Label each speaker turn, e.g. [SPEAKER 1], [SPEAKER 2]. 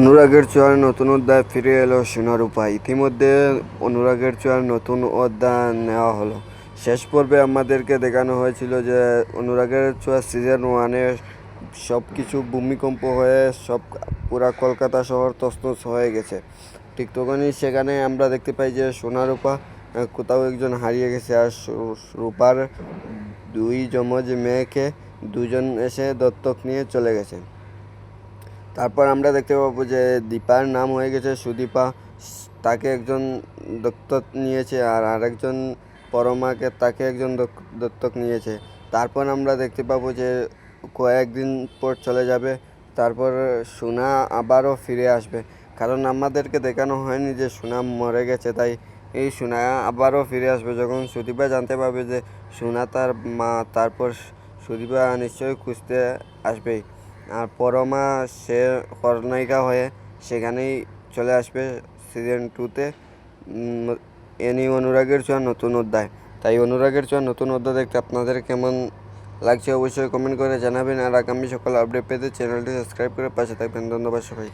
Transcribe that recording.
[SPEAKER 1] অনুরাগের ছোঁয়ার নতুন অধ্যায় ফিরে এলো সোনারূপা। ইতিমধ্যে অনুরাগের ছোঁয়ার নতুন অধ্যায় নেওয়া হলো। শেষ পর্বে আমাদেরকে দেখানো হয়েছিল যে অনুরাগের ছোঁয়া সিজন ওয়ানে সব কিছু ভূমিকম্প হয়ে সব পুরা কলকাতা শহর তছনছ হয়ে গেছে। ঠিক তখনই সেখানে আমরা দেখতে পাই যে সোনারূপা কোথাও একজন হারিয়ে গেছে আর রূপার দুই যমজ মেয়েকে দুজন এসে দত্তক নিয়ে চলে গেছে। তারপর আমরা দেখতে পাবো যে দীপার নাম হয়ে গেছে সুদীপা। তাকে একজন দত্তক নিয়েছে আর আরেকজন পরমাকে তাকে একজন দত্তক নিয়েছে। তারপর আমরা দেখতে পাবো যে কয়েকদিন পর চলে যাবে। তারপর সোনা আবারও ফিরে আসবে। কারণ আমাদেরকে দেখানো হয়নি যে সোনা মরে গেছে, তাই এই সোনা আবারও ফিরে আসবে। যখন সুদীপা জানতে পারবে যে সোনা তার মা, তারপর সুদীপা নিশ্চয়ই খুঁজতে আসবেই। আর পরমা, সে খলনায়িকা হয়ে সেখানেই চলে আসবে সিজন টুতে এনি অনুরাগের ছোঁয়া নতুন অধ্যায়। তাই অনুরাগের ছোঁয়া নতুন অধ্যায় দেখতে আপনাদের কেমন লাগছে অবশ্যই কমেন্ট করে জানাবেন। আর আগামী সকল আপডেট পেতে চ্যানেলটি সাবস্ক্রাইব করে পাশে থাকবেন। ধন্যবাদ সবাই